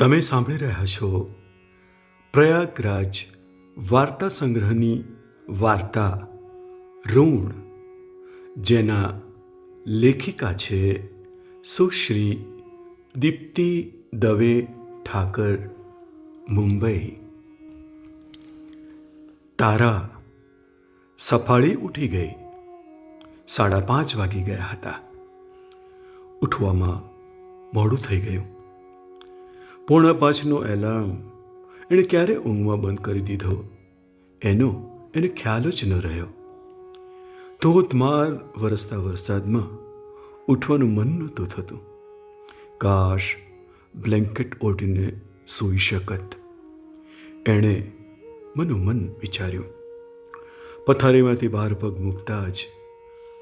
તમે સાંભળી રહ્યા છો પ્રયાગરાજ વાર્તા સંગ્રહની વાર્તા ઋણ, જેના લેખિકા છે સુશ્રી દીપ્તિ દવે ઠાકર, મુંબઈ. તારા સફાળી ઉઠી ગઈ. સાડા પાંચ વાગી ગયા હતા. ઉઠવામાં મોડું થઈ ગયું. પોણા પાંચનો એલાર્મ. એણે ક્યારે ઊંઘમાં બંધ કરી દીધો? એનો એને ખ્યાલ જ ન રહ્યો. ધોધમાર વરસતા વરસાદમાં ઉઠવાનું મન નહોતું થતું. કાશ બ્લેન્કેટ ઓઢીને સૂઈ શકત. એણે મનોમન વિચાર્યું. પથારીમાંથી બહાર પગ મૂકતા જ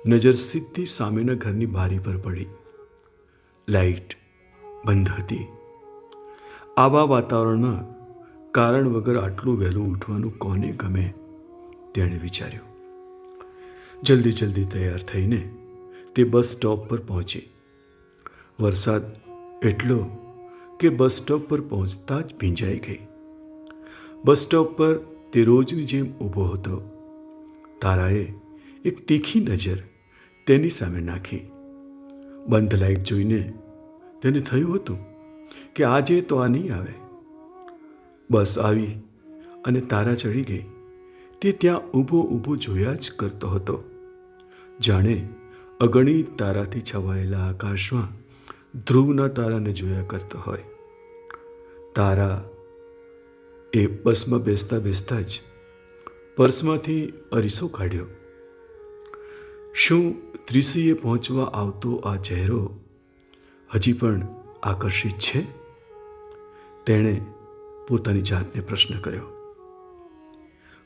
નજર સીધી સામેના ઘરની બારી પર પડી. લાઈટ બંધ હતી. આવા વાતાવરણમાં કારણ વગર આટલું વહેલું ઉઠવાનું કોને ગમે? તેણે વિચાર્યું. જલ્દી જલ્દી તૈયાર થઈને તે બસ સ્ટોપ પર પહોંચી. વરસાદ એટલો કે બસ સ્ટોપ પર પહોંચતા જ ભીંજાઈ ગઈ. બસ સ્ટોપ પર તે રોજની જેમ ઊભો હતો. તારાએ એક તીખી નજર તેની સામે નાખી. બંધ લાઈટ જોઈને તેને થયું હતું કે આજે તો આ નહીં આવે. બસ આવી અને તારા ચડી ગઈ. તે ત્યાં ઊભો ઊભો જોયા જ કરતો હતો. જાણે અગણિત તારાથી છવાયેલા આકાશમાં ધ્રુવના તારાને જોયા કરતો હોય. તારા એ બસમાં બેસતા બેસતા જ પર્સમાંથી અરીસો કાઢ્યો. શું ત્રીસીએ પહોંચવા આવતો આ ચહેરો હજી પણ આકર્ષિત છે? તેણે પોતાની જાતને પ્રશ્ન કર્યો.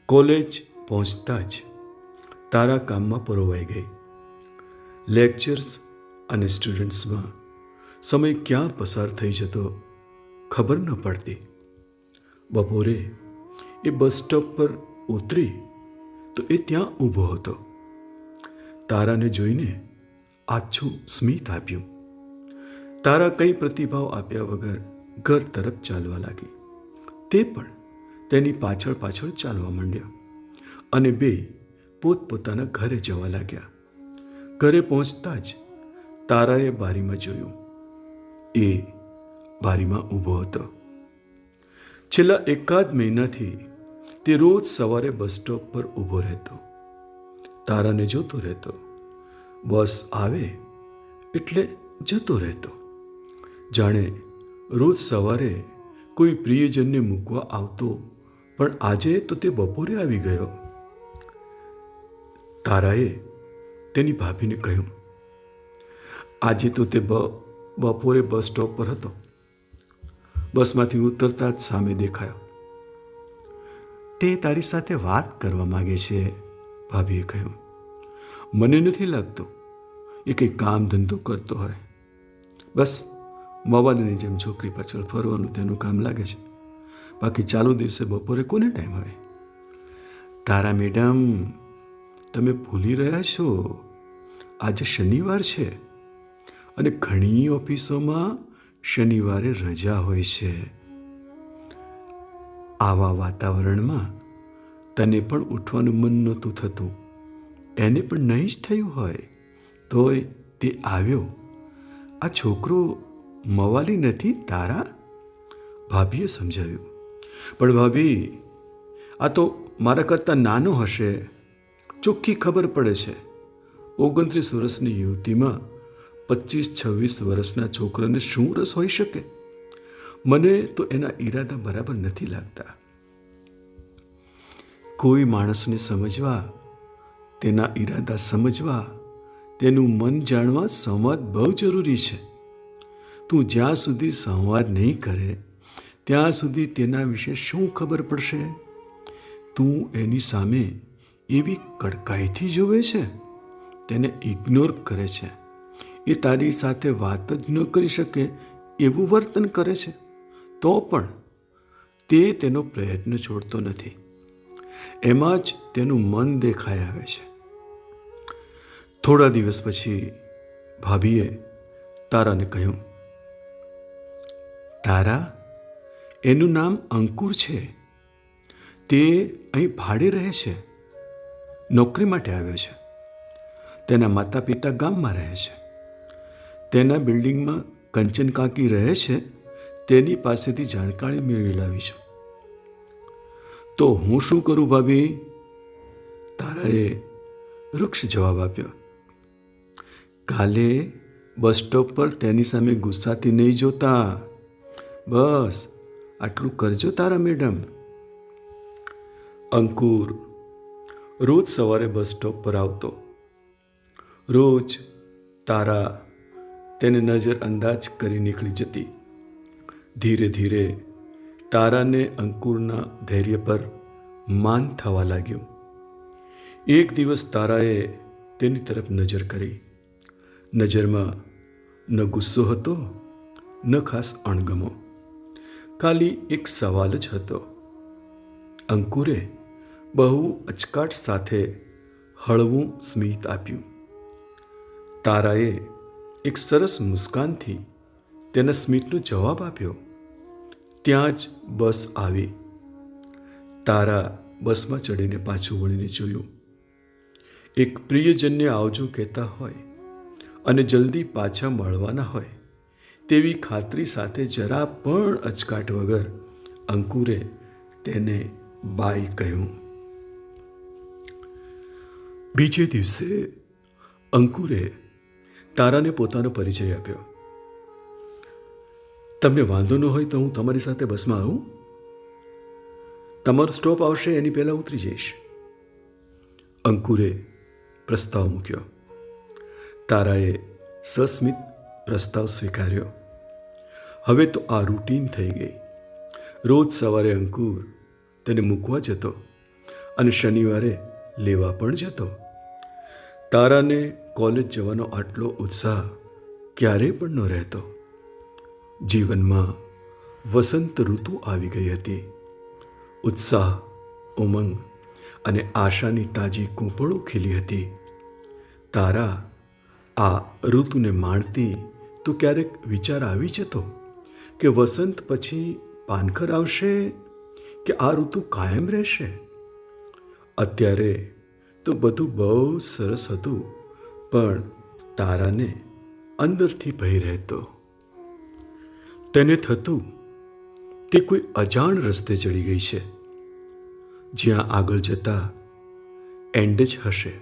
કોલેજ પહોંચતા જ તારા કામમાં પરોવાઈ ગઈ. લેક્ચર્સ અને સ્ટુડન્ટ્સમાં સમય ક્યાં પસાર થઈ જતો ખબર ન પડતી. બપોરે એ બસ સ્ટોપ પર ઉતરી તો એ ત્યાં ઊભો હતો. તારાને જોઈને આછું સ્મિત આપ્યું. તારા કંઈ પ્રતિભાવ આપ્યા વગર ઘર તરફ ચાલવા લાગી. તે પણ તેની પાછળ પાછળ ચાલવા માંડ્યા અને બે પોતપોતાના ઘરે જવા લાગ્યા. ઘરે પહોંચતા જ તારાએ બારીમાં જોયું. એ બારીમાં ઊભો હતો. છેલ્લા એકાદ મહિનાથી તે રોજ સવારે બસ સ્ટોપ પર ઊભો રહેતો. તારાને જોતો રહેતો. બસ આવે એટલે જતો રહેતો. જાણે રોજ સવારે કોઈ પ્રિયજનને મૂકવા આવતો, પણ આજે તો તે બપોરે આવી ગયો. તારાએ તેની ભાભીને કહ્યું, આજે તો તે બપોરે બસ સ્ટોપ પર હતો. બસમાંથી ઉતરતા જ સામે દેખાયો. તે તારી સાથે વાત કરવા માગે છે, ભાભીએ કહ્યું. મને નથી લાગતું એ કંઈ કામ ધંધો કરતો હોય. બસ મોબાઈલની જેમ છોકરી પાછળ ફરવાનું તેનું કામ લાગે છે. બાકી ચાલુ દિવસે બપોરે કોને ટાઈમ આવે તારા મેડમ તમે ભૂલી રહ્યા છો. આજે શનિવાર છે અને ઘણી ઓફિસોમાં શનિવારે રજા હોય છે. આવા વાતાવરણમાં તને પણ ઉઠવાનું મન નહોતું થતું. એને પણ નહીં જ થયું હોય. તોય તે આવ્યો. આ છોકરો મવાલી નથી, તારા ભાભીએ સમજાવ્યું. પણ ભાભી, આ તો મારા કરતાં નાનો હશે. ચોખ્ખી ખબર પડે છે. ઓગણત્રીસ વર્ષની યુવતીમાં પચીસ છવ્વીસ વર્ષના છોકરાને શું રસ હોઈ શકે? મને તો એના ઈરાદા બરાબર નથી લાગતા. કોઈ માણસને સમજવા, તેના ઈરાદા સમજવા, તેનું મન જાણવા સંવાદ બહુ જરૂરી છે. તું જ્યાં સુધી સંવાદ નહીં કરે, ત્યાં સુધી તેના વિશે શું ખબર પડશે? તું એની સામે એવી કડકાઈથી જોવે છે? તેને ઇગ્નોર કરે છે. એ તારી સાથે વાત જ ન કરી શકે એવું વર્તન કરે છે. તો પણ તે તેનો પ્રયત્ન છોડતો નથી. એમાં જ તેનું મન દેખાઈ આવે છે. થોડા દિવસ પછી ભાભીએ તારાને કહ્યું તારા? એનું નામ અંકુર છે. તે અહીં ભાડે રહે છે. નોકરી માટે આવ્યો છે. તેના માતા પિતા ગામમાં રહે છે. તેના બિલ્ડિંગમાં કંચન કાકી રહે છે. તેની પાસેથી જાણકારી મેળવી લાવી છું. તો હું શું કરું ભાભી? તારાએ વૃક્ષ જવાબ આપ્યો. કાલે બસ સ્ટોપ પર તેની સામે ગુસ્સાથી નહીં જોતા. બસ, આટલું કરજો તારા મેડમ. અંકુર રોજ સવારે બસ સ્ટોપ પર આવતો. રોજ તારા તેને નજર અંદાજ કરી નીકળી જતી. ધીરે ધીરે તારાને અંકુરના ધૈર્ય પર માન થવા લાગ્યું. એક દિવસ તારાએ તેની તરફ નજર કરી. નજરમાં ન ગુસ્સો હતો, ન ખાસ અણગમો. ખાલી એક સવાલ જ હતો. અંકુરે બહુ અચકાટ સાથે હળવું સ્મિત આપ્યું. તારાએ એક સરસ મુસ્કાનથી તેના સ્મિતનો જવાબ આપ્યો. ત્યાં જ બસ આવી. તારા બસમાં ચડીને પાછું વળીને જોયું. એક પ્રિયજનને આવજો કહેતા હોય અને જલ્દી પાછા મળવાના હોય. તેવી ખાતરી સાથે જરા પણ અચકાટ વગર અંકુરે તેને બાય કહ્યું. બીજે દિવસે અંકુરે તારાને પોતાનો પરિચય આપ્યો. તમને વાંધો ન હોય તો હું તમારી સાથે બસમાં આવું. તમારો સ્ટોપ આવશે, એની પહેલાં ઉતરી જઈશ. અંકુરે પ્રસ્તાવ મૂક્યો. તારાએ સસ્મિત પ્રસ્તાવ સ્વીકાર્યો. હવે તો આ રૂટીન થઈ ગઈ. રોજ સવારે અંકુર તેને મૂકવા જતો અને શનિવારે લેવા પણ જતો. તારાને કોલેજ જવાનો આટલો ઉત્સાહ ક્યારેય પણ ન રહેતો. જીવનમાં વસંત ઋતુ આવી ગઈ હતી. ઉત્સાહ, ઉમંગ અને આશાની તાજી કૂંપળો ખીલી હતી. તારા આ ઋતુને માણતી તો ક્યારેક વિચાર આવી જતો કે વસંત પછી પાનખર આવશે કે આ ઋતુ કાયમ રહેશે? અત્યારે તો બધું બહુ સરસ હતું, પણ તારાને અંદરથી ભય રહેતો. તેને થતું તે કોઈ અજાણ રસ્તે ચડી ગઈ છે, જ્યાં આગળ જતા એન્ડ જ હશે.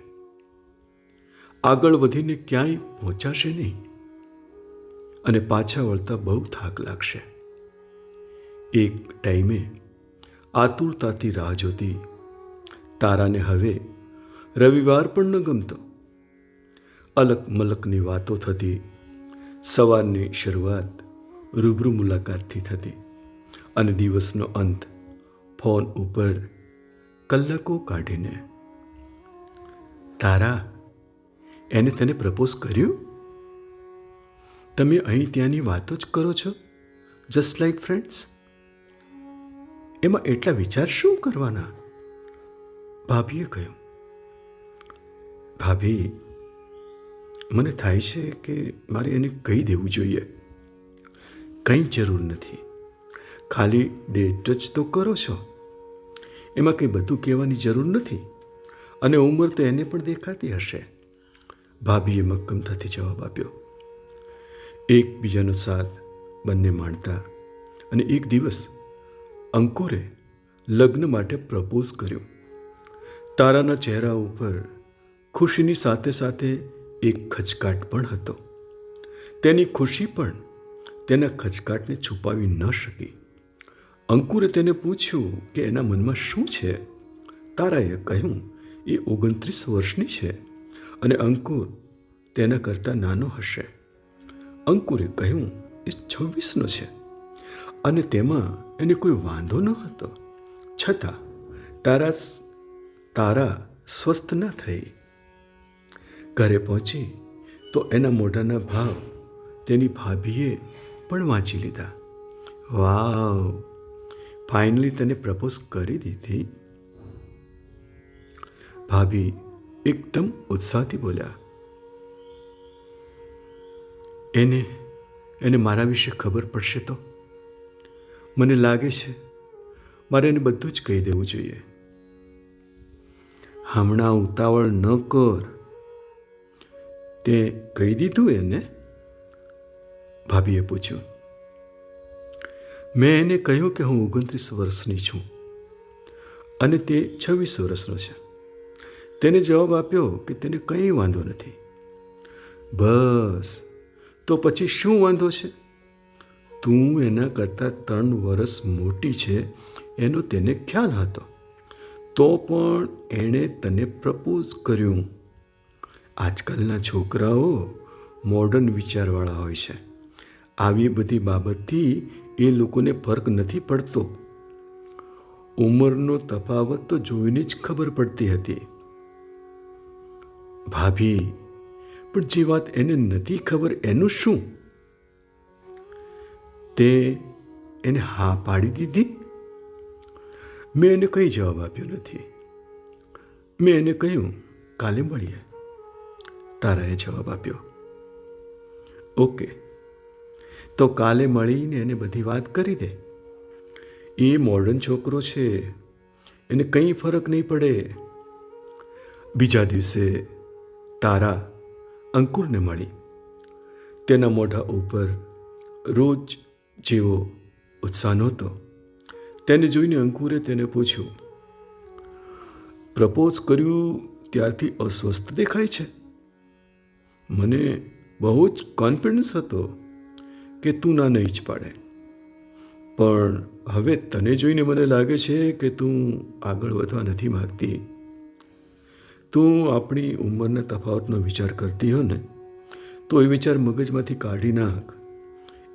આગળ વધીને ક્યાંય પહોંચાશે નહીં. અને પાછા વળતા બહુ થાક લાગશે. એક ટાઈમે આતુરતાથી રાહ જોતી તારાને હવે રવિવાર પણ ન ગમતો. અલક મલકની વાતો થતી, સવારની શરૂઆત રૂબરૂ મુલાકાતથી થતી અને દિવસનો અંત ફોન ઉપર કલાકો કાઢીને. તારા, એને તને પ્રપોઝ કર્યું? તમે અહીં ત્યાંની વાતો જ કરો છો? જસ્ટ લાઈક ફ્રેન્ડ્સ એમાં એટલા વિચાર શું કરવાના? ભાભીએ કહ્યું, ભાભી, મને થાય છે કે મારે એને કહી દેવું જોઈએ. કંઈ જરૂર નથી. ખાલી ડેટ જ તો કરો છો. એમાં કંઈ બધું કહેવાની જરૂર નથી. અને ઉંમર તો એને પણ દેખાતી હશે. ભાભીએ મક્કમતાથી જવાબ આપ્યો એકબીજાનો સાથ બંને માણતા અને એક દિવસ અંકુરે લગ્ન માટે પ્રપોઝ કર્યો. તારાના ચહેરા ઉપર ખુશીની સાથે સાથે એક ખચકાટ પણ હતો. તેની ખુશી પણ તેના ખચકાટને છુપાવી ન શકી. અંકુરે તેને પૂછ્યું કે એના મનમાં શું છે? તારાએ કહ્યું, એ ઓગણત્રીસ વર્ષની છે અને અંકુર તેના કરતાં નાનો હશે. અંકુરે કહ્યું, એ છવ્વીસનો છે. અને તેમાં એને કોઈ વાંધો ન હતો. છતાં તારા તારા સ્વસ્થ ન થઈ. ઘરે પહોંચી તો એના મોઢાના ભાવ તેની ભાભીએ પણ વાંચી લીધા. વાવ, ફાઇનલી તેને પ્રપોઝ કરી દીધી. ભાભી એકદમ ઉત્સાહથી બોલ્યા એને એને મારા વિશે ખબર પડશે તો? મને લાગે છે, મારે એને બધું જ કહી દેવું જોઈએ. હમણાં ઉતાવળ ન કર. તે કહી દીધું એને? ભાભીએ પૂછ્યું. મેં એને કહ્યું કે હું ઓગણત્રીસ વર્ષની છું અને તે છવ્વીસ વર્ષનો છે. તેને જવાબ આપ્યો કે તેને કંઈ વાંધો નથી. બસ. તો પછી શું વાંધો છે? તું એના કરતાં ત્રણ વર્ષ મોટી છે, એનો તેને ખ્યાલ હતો. તો પણ એણે તને પ્રપોઝ કર્યું. આજકાલના છોકરાઓ મોડર્ન વિચારવાળા હોય છે. આવી બધી બાબતથી એ લોકોને ફરક નથી પડતો. ઉંમરનો તફાવત તો જોઈને જ ખબર પડતી હતી. ભાભી પણ જે વાત એને નથી ખબર, એનું શું? તે એને હા પાડી દીધી. મેં એને કંઈ જવાબ આપ્યો નથી. મેં એને કહ્યું, કાલે મળીએ. તારાએ જવાબ આપ્યો. ઓકે. તો કાલે મળીને એને બધી વાત કરી દે. એ મોડર્ન છોકરો છે. એને કંઈ ફરક નહીં પડે. બીજા દિવસે તારા અંકુરને મળી. તેના મોઢા ઉપર રોજ જેવો ઉત્સાહ નહોતો. તેને જોઈને અંકુરે તેને પૂછ્યું, પ્રપોઝ કર્યું ત્યારથી અસ્વસ્થ દેખાય છે? મને બહુ જ કોન્ફિડન્સ હતો કે તું ના નહીં જ પાડે. પણ હવે તને જોઈને મને લાગે છે કે તું આગળ વધવા નથી માગતી. તું આપણી ઉંમરના તફાવતનો વિચાર કરતી હો ને, તો એ વિચાર મગજમાંથી કાઢી નાખ.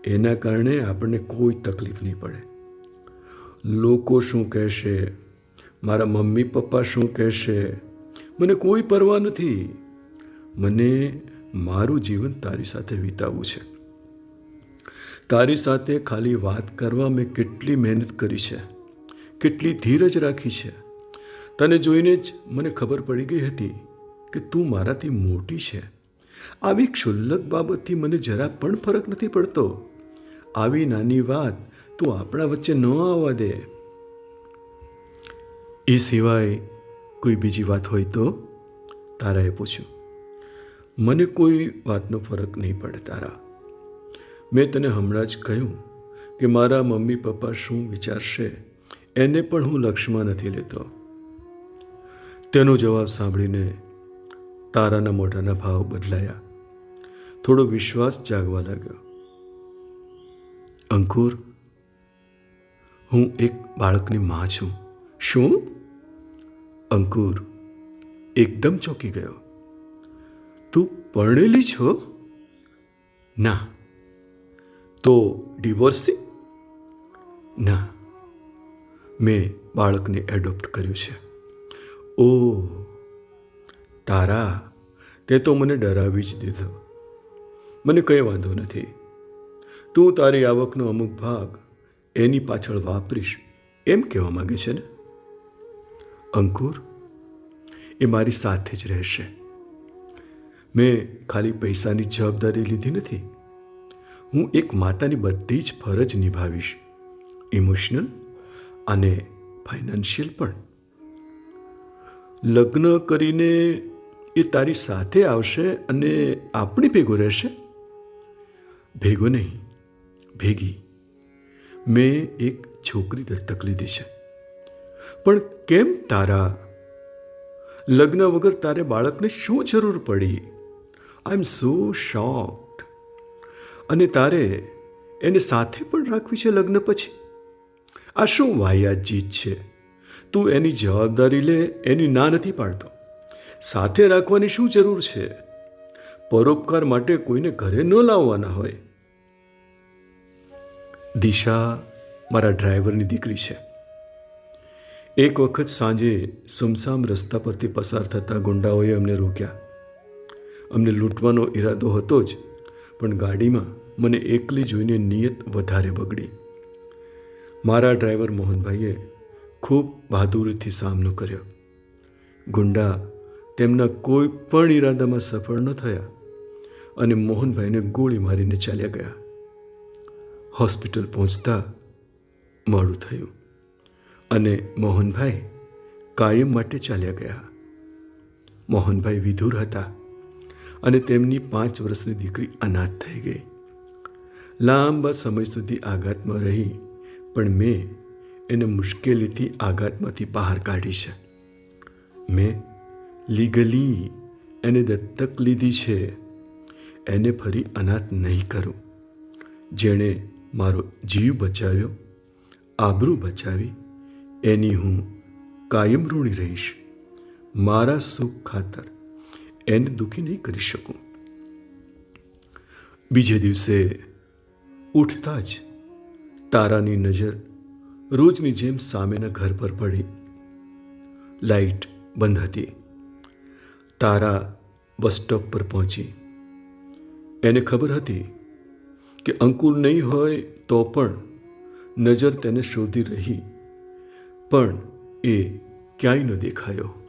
એના કારણે આપણને કોઈ તકલીફ નહીં પડે. લોકો શું કહેશે? મારા મમ્મી પપ્પા શું કહેશે? મને કોઈ પરવા નથી. મને મારું જીવન તારી સાથે વિતાવવું છે. તારી સાથે ખાલી વાત કરવા મેં કેટલી મહેનત કરી છે. કેટલી ધીરજ રાખી છે. તને જોઈને જ મને ખબર પડી ગઈ હતી કે તું મારાથી મોટી છે. આવી ક્ષુલ્લક બાબતથી મને જરા પણ ફરક નથી પડતો. આવી નાની વાત તું આપણા વચ્ચે ન આવવા દે. એ સિવાય કોઈ બીજી વાત હોય તો? તારાએ પૂછ્યું. મને કોઈ વાતનો ફરક નહીં પડે તારા. મેં તને હમણાં જ કહ્યું કે મારા મમ્મી પપ્પા શું વિચારશે એને પણ હું લક્ષમાં નથી લેતો. તેનો જવાબ સાંભળીને તારાના મોઢાના ભાવ બદલાયા. થોડો વિશ્વાસ જાગવા લાગ્યો. અંકુર, હું એક બાળકની માં છું. શું? અંકુર, એકદમ ચોંકી ગયો. તું પરણેલી છો? ના. તો ડિવોર્સી ના. મેં બાળકને એડોપ્ટ કર્યું છે. ઓ તારા, તે તો મને ડરાવી જ દીધો. મને કંઈ વાંધો નથી. તું તારી આવકનો અમુક ભાગ એની પાછળ વાપરીશ, એમ કહેવા માગે છે ને? અંકુર, એ મારી સાથે જ રહેશે. મેં ખાલી પૈસાની જવાબદારી લીધી નથી. હું એક માતાની બધી જ ફરજ નિભાવીશ, ઇમોશનલ અને ફાઇનાન્શિયલ પણ. લગ્ન કરીને એ તારી સાથે આવશે અને આપણી ભેગો રહેશે? ભેગો નહીં, ભેગી. મેં એક છોકરી દત્તક લીધી છે. પણ કેમ તારા? લગ્ન વગર તારે બાળકને શું જરૂર પડી? આઈ એમ સો શોક્ડ અને તારે એને સાથે પણ રાખવી છે લગ્ન પછી? આ શું વાહિયાત જીત છે? તું એની જવાબદારી લે, એની ના નથી પાડતો. સાથે રાખવાની શું જરૂર છે? પરોપકાર માટે કોઈને ઘરે ન લાવવાના હોય. દિશા, મારા ડ્રાઈવરની દીકરી છે. એક વખત સાંજે સુમસામ રસ્તા પરથી પસાર થતા ગુંડાઓએ અમને રોક્યા. અમને લૂંટવાનો ઈરાદો હતો જ, પણ ગાડીમાં મને એકલી જોઈને નિયત વધારે બગડી. મારા ડ્રાઈવર મોહનભાઈએ ખૂબ બહાદુરીથી સામનો કર્યો. ગુંડા તેમના કોઈ પણ ઈરાદામાં સફળ ન થયા અને મોહનભાઈને ગોળી મારીને ચાલ્યા ગયા. હોસ્પિટલ પહોંચતા મોડું થયું અને મોહનભાઈ કાયમ માટે ચાલ્યા ગયા. મોહનભાઈ વિધુર હતા અને તેમની પાંચ વર્ષની દીકરી અનાથ થઈ ગઈ. લાંબા સમય સુધી આઘાતમાં રહી, પણ મેં એને મુશ્કેલીથી આઘાતમાંથી બહાર કાઢી છે. મેં લીગલી એને દત્તક લીધી છે. એને ફરી અનાથ નહીં કરું. જેણે મારો જીવ બચાવ્યો, આબરૂ બચાવી, એની હું કાયમ ઋણી રહીશ. મારા સુખ ખાતર એને દુઃખી નહીં કરી શકું. બીજે દિવસે ઉઠતા જ તારાની નજર રોજની જેમ સામેના ઘર પર પડી. લાઈટ બંધ હતી. તારા બસ સ્ટોપ પર પહોંચી. એને ખબર હતી કે અંકુર નહીં હોય તો પણ નજર તેને શોધી રહી. પણ એ ક્યાંય ન દેખાયો.